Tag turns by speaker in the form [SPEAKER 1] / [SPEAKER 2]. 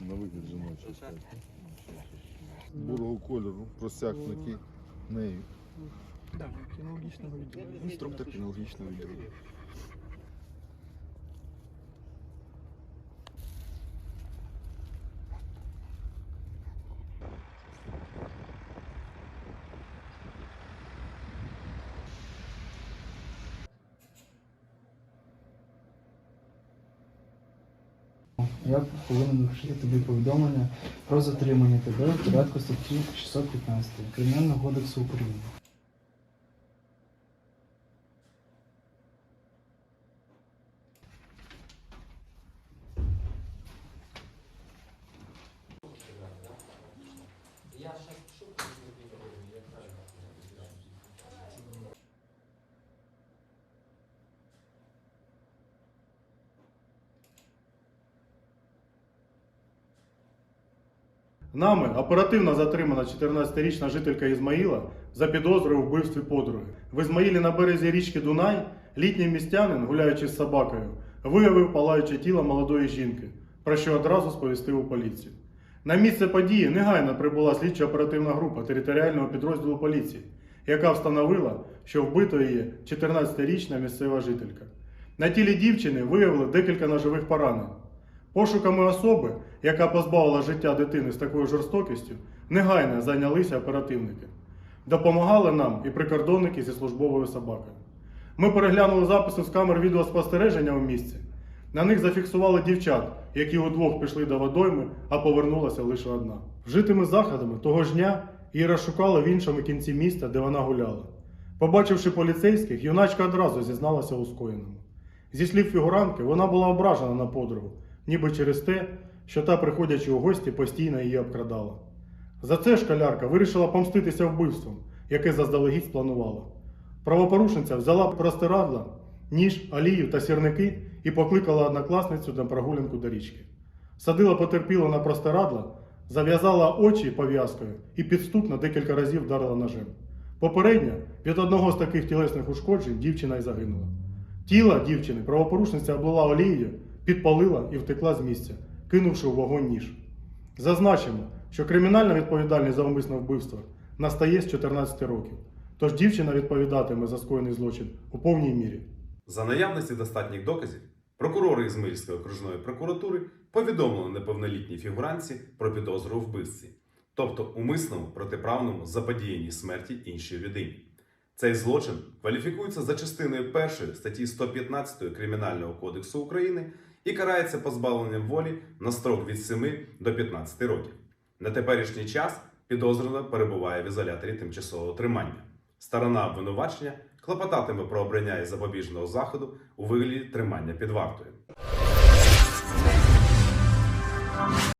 [SPEAKER 1] На вигляд жіночий. стать. Бурого кольору, просякнуті нею.
[SPEAKER 2] Так, кінологічного відділу. Інструктор кінологічного відділу.
[SPEAKER 3] Я повинен вручити тобі повідомлення про затримання тебе в порядку статті 615 Кримінального кодексу України.
[SPEAKER 4] Нами оперативно затримана 14-річна жителька Ізмаїла за підозрою у вбивстві подруги. В Ізмаїлі на березі річки Дунай літній містянин, гуляючи з собакою, виявив палаюче тіло молодої жінки, про що одразу сповістив у поліцію. На місце події негайно прибула слідчо-оперативна група територіального підрозділу поліції, яка встановила, що вбитою є 14-річна місцева жителька. На тілі дівчини виявили декілька ножових поранень. Пошуками особи, яка позбавила життя дитини з такою жорстокістю, негайно зайнялися оперативники. Допомагали нам і прикордонники зі службовою собакою. Ми переглянули записи з камер відеоспостереження у місці. На них зафіксували дівчат, які удвох пішли до водойми, а повернулася лише одна. Вжитими заходами того ж дня її розшукали в іншому кінці міста, де вона гуляла. Побачивши поліцейських, юначка одразу зізналася у скоєному. Зі слів фігуранки, вона була ображена на подругу, ніби через те, що та, приходячи у гості, постійно її обкрадала. За це школярка вирішила помститися вбивством, яке заздалегідь спланувала. Правопорушниця взяла простирадла, ніж, олію та сірники і покликала однокласницю на прогулянку до річки. Садила потерпілу на простирадла, зав'язала очі пов'язкою і підступно декілька разів вдарила ножем. Попередньо від одного з таких тілесних ушкоджень дівчина й загинула. Тіло дівчини правопорушниця облила олією, підпалила і втекла з місця, кинувши у вогонь ніж. Зазначимо, що кримінальна відповідальність за умисне вбивство настає з 14 років, тож дівчина відповідатиме за скоєний злочин у повній мірі.
[SPEAKER 5] За наявності достатніх доказів, прокурори Ізмаїльської окружної прокуратури повідомили неповнолітній фігуранці про підозру у вбивстві, тобто умисному протиправному заподіянні смерті іншій людині. Цей злочин кваліфікується за частиною 1 статті 115 Кримінального кодексу України і карається позбавленням волі на строк від 7 до 15 років. На теперішній час підозрювана перебуває в ізоляторі тимчасового тримання. Сторона обвинувачення клопотатиме про обрання і запобіжного заходу у вигляді тримання під вартою.